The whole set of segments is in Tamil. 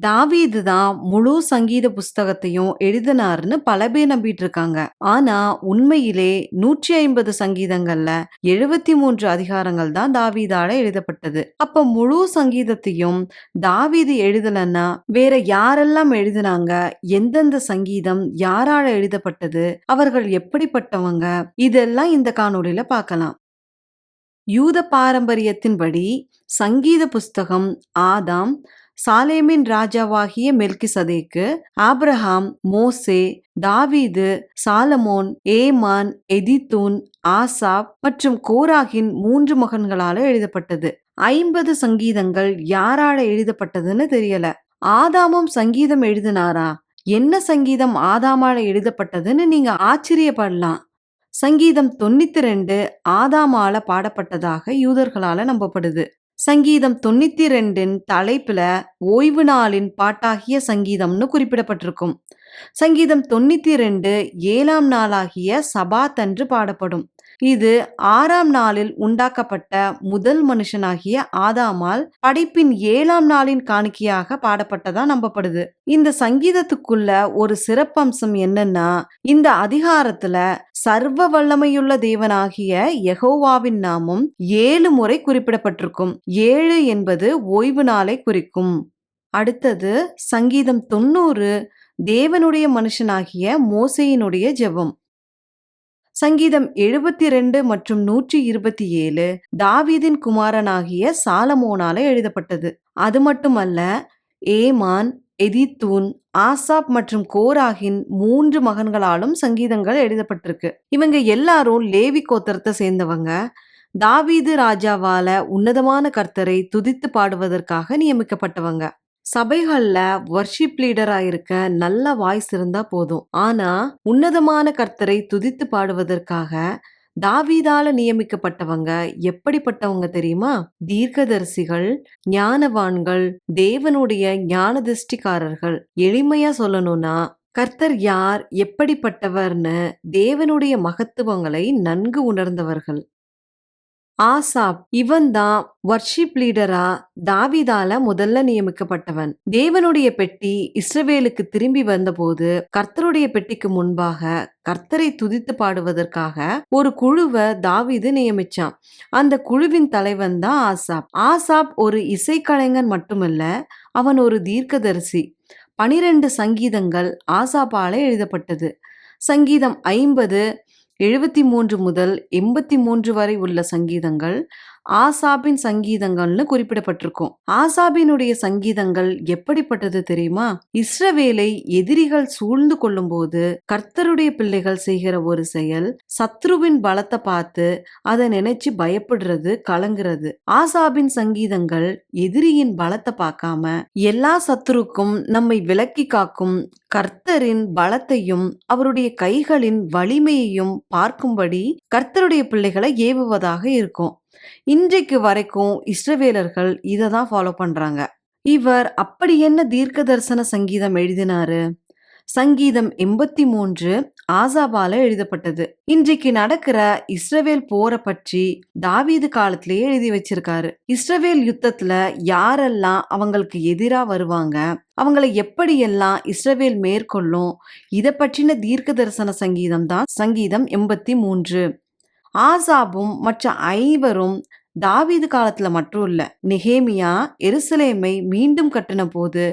தாவீது தான் முழு சங்கீத புஸ்தகத்தையும் எழுதினாருன்னு பல பேர் நம்பிட்டு இருக்காங்க ஆனா உண்மையிலே நூற்றி ஐம்பது சங்கீதங்கள்ல எழுபத்தி மூன்று அதிகாரங்கள் தான் தாவீதால எழுதப்பட்டது. அப்ப முழு சங்கீதத்தையும் தாவீது எழுதலன்னா வேற யாரெல்லாம் எழுதினாங்க? எந்தெந்த சங்கீதம்? யாரால எழுதப்பட்டது? அவர்கள் எப்படிப்பட்டவங்க? இதெல்லாம் இந்த காணொலியில பார்க்கலாம். யூத பாரம்பரியத்தின்படி சங்கீத புஸ்தகம் ஆதாம் சாலேமின் ராஜாவாகிய மெல்கி சதேக்கு ஆப்ரஹாம் மோசே தாவீது சாலமோன் ஏமான் எதித்தூன் ஆசாப் மற்றும் கோராகின் மூன்று மகன்களால எழுதப்பட்டது. ஐம்பது சங்கீதங்கள் யாரால எழுதப்பட்டதுன்னு தெரியல. ஆதாமும் சங்கீதம் எழுதினாரா? என்ன சங்கீதம் ஆதாமால எழுதப்பட்டதுன்னு நீங்க ஆச்சரியப்படலாம். சங்கீதம் தொண்ணூத்தி ரெண்டு ஆதாமால பாடப்பட்டதாக யூதர்களால நம்பப்படுது. சங்கீதம் தொண்ணூத்தி ரெண்டின் தலைப்புல ஓய்வு நாளின் பாட்டாகிய சங்கீதம்னு குறிப்பிடப்பட்டிருக்கும். சங்கீதம் தொண்ணூத்தி ரெண்டு ஏழாம் நாளாகிய சபாத்தன்று பாடப்படும். இது ஆறாம் நாளில் உண்டாக்கப்பட்ட முதல் மனுஷனாகிய ஆதாமால் படைப்பின் ஏழாம் நாளின் காணிக்கையாக பாடப்பட்டதா நம்பப்படுது. இந்த சங்கீதத்துக்குள்ள ஒரு சிறப்பம்சம் என்னன்னா இந்த அதிகாரத்துல சர்வ வல்லமையுள்ள தேவனாகிய யகோவாவின் நாமம் ஏழு முறை குறிப்பிடப்பட்டிருக்கும். ஏழு என்பது ஓய்வு நாளை குறிக்கும். அடுத்தது சங்கீதம் தொண்ணூறு தேவனுடைய மனுஷனாகிய மோசையினுடைய ஜெபம். சங்கீதம் எழுபத்தி ரெண்டு மற்றும் நூற்றி இருபத்தி ஏழு தாவீதின் குமாரனாகிய சாலமோனால எழுதப்பட்டது. அது மட்டுமல்ல ஏமான் எதித்தூன் ஆசாப் மற்றும் கோராகின் மூன்று மகன்களாலும் சங்கீதங்கள் எழுதப்பட்டிருக்கு. இவங்க எல்லாரும் லேவி கோத்திரத்தை சேர்ந்தவங்க. தாவீது ராஜாவால உன்னதமான கர்த்தரை துதித்து பாடுவதற்காக நியமிக்கப்பட்டவங்க. சபைகளில் வர்ஷிப் லீடராக இருக்க நல்ல வாய்ஸ் இருந்தா போதும். ஆனா உன்னதமான கர்த்தரை துதித்து பாடுவதற்காக தாவீதால நியமிக்கப்பட்டவங்க எப்படிப்பட்டவங்க தெரியுமா? தீர்க்கதரிசிகள் ஞானவான்கள் தேவனுடைய ஞான திருஷ்டிக்காரர்கள் எளிமையா சொல்லணும்னா கர்த்தர் யார் எப்படிப்பட்டவர்னு தேவனுடைய மகத்துவங்களை நன்கு உணர்ந்தவர்கள். ஆசாப் இவன் தான் வர்ஷிப் லீடரா தாவீதால முதல்ல நியமிக்கப்பட்டவன். தேவனுடைய பெட்டி இஸ்ரவேலுக்கு திரும்பி வந்தபோது கர்த்தருடைய பெட்டிக்கு முன்பாக கர்த்தரை துதித்து பாடுவதற்காக ஒரு குழுவை தாவிது நியமிச்சான். அந்த குழுவின் தலைவன் தான் ஆசாப். ஆசாப் ஒரு இசைக்கலைஞன் மட்டுமல்ல அவன் ஒரு தீர்க்கதரிசி. பனிரெண்டு சங்கீதங்கள் ஆசாப்பால எழுதப்பட்டது. சங்கீதம் ஐம்பது எழுபத்தி மூன்று முதல் எண்பத்தி மூன்று வரை உள்ள சங்கீதங்கள் ஆசாபின் சங்கீதங்கள்னு குறிப்பிடப்பட்டிருக்கும். ஆசாபினுடைய சங்கீதங்கள் எப்படிப்பட்டது தெரியுமா? இஸ்ரவேலை எதிரிகள் சூழ்ந்து கொள்ளும்போது கர்த்தருடைய பிள்ளைகள் செய்கிற ஒரு செயல் சத்ருவின் பலத்தை பார்த்து அதை நினைச்சு பயப்படுறது கலங்குறது. ஆசாபின் சங்கீதங்கள் எதிரியின் பலத்தை பார்க்காம எல்லா சத்துருக்கும் நம்மை விலக்கி காக்கும் கர்த்தரின் பலத்தையும் அவருடைய கைகளின் வலிமையையும் பார்க்கும்படி கர்த்தருடைய பிள்ளைகளை ஏவுவதாக இருக்கும். இன்றைக்கு வரைக்கும் இஸ்ரவேலர்கள் இதை தான் ஃபாலோ பண்றாங்க. இவர் அப்படி என்ன தீர்க்க தரிசன சங்கீதம் எழுதினாரு? சங்கீதம் எண்பத்தி மூன்று ஆசாபால எழுதப்பட்டது. இன்றைக்கு நடக்கிற இஸ்ரவேல் போரை பற்றி தாவீது காலத்திலேயே எழுதி வச்சிருக்காரு. இஸ்ரவேல் யுத்தத்துல யாரெல்லாம் அவங்களுக்கு எதிரா வருவாங்க? அவங்களை எப்படியெல்லாம் இஸ்ரவேல் மேற்கொள்ளும்? இதை பற்றின தீர்க்க தரிசன சங்கீதம் தான். சங்கீதம் எண்பத்தி மூன்று ஆசாபும் மற்ற ஐவரும் தாவீது காலத்துல மட்டும் இல்ல நெகேமியா எருசலேமை மீண்டும் கட்டின போது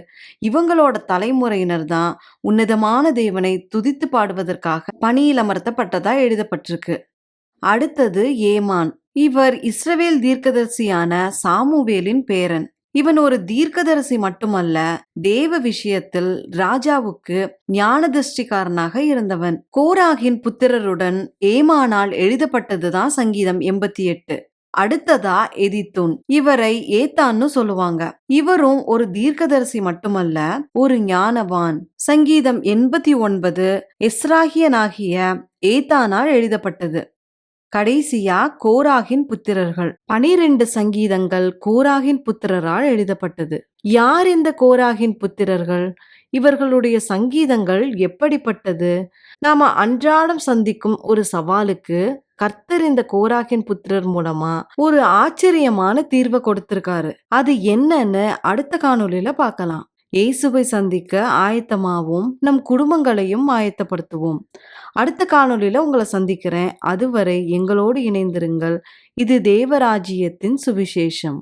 இவங்களோட தலைமுறையினர் தான் உன்னதமான தேவனை துதித்து பாடுவதற்காக பணியில் அமர்த்தப்பட்டதா எழுதப்பட்டிருக்கு. அடுத்தது ஏமான். இவர் இஸ்ரவேல் தீர்க்கதரிசியான சாமுவேலின் பேரன். இவன் ஒரு தீர்க்கதரிசி மட்டுமல்ல தேவ விஷயத்தில் ராஜாவுக்கு ஞானதிருஷ்டிக்காரனாக இருந்தவன். கோராகின் புத்திரருடன் ஏமானால் எழுதப்பட்டதுதான் சங்கீதம் எண்பத்தி எட்டு. அடுத்ததா எதித்துன். இவரை ஏத்தான்னு சொல்லுவாங்க. இவரும் ஒரு தீர்க்கதரிசி மட்டுமல்ல ஒரு ஞானவான். சங்கீதம் எண்பத்தி ஒன்பது எஸ்ராகியனாகிய ஏத்தானால் எழுதப்பட்டது. கடைசியா கோராகின் புத்திரர்கள். பனிரெண்டு சங்கீதங்கள் கோராகின் புத்திரரால் எழுதப்பட்டது. யார் இந்த கோராகின் புத்திரர்கள்? இவர்களுடைய சங்கீதங்கள் எப்படிப்பட்டது? நாம அன்றாடம் சந்திக்கும் ஒரு சவாலுக்கு கர்த்தர் இந்த கோராகின் புத்திரர் மூலமா ஒரு ஆச்சரியமான தீர்வை கொடுத்திருக்காரு. அது என்னன்னு அடுத்த காணொளியில பார்க்கலாம். இயேசுவை சந்திக்க ஆயத்தமாகவும் நம் குடும்பங்களையும் ஆயத்தப்படுத்துவோம். அடுத்த காணொளியில உங்களை சந்திக்கிறேன். அதுவரை எங்களோடு இணைந்திருங்கள். இது தேவராஜ்யத்தின் சுவிசேஷம்.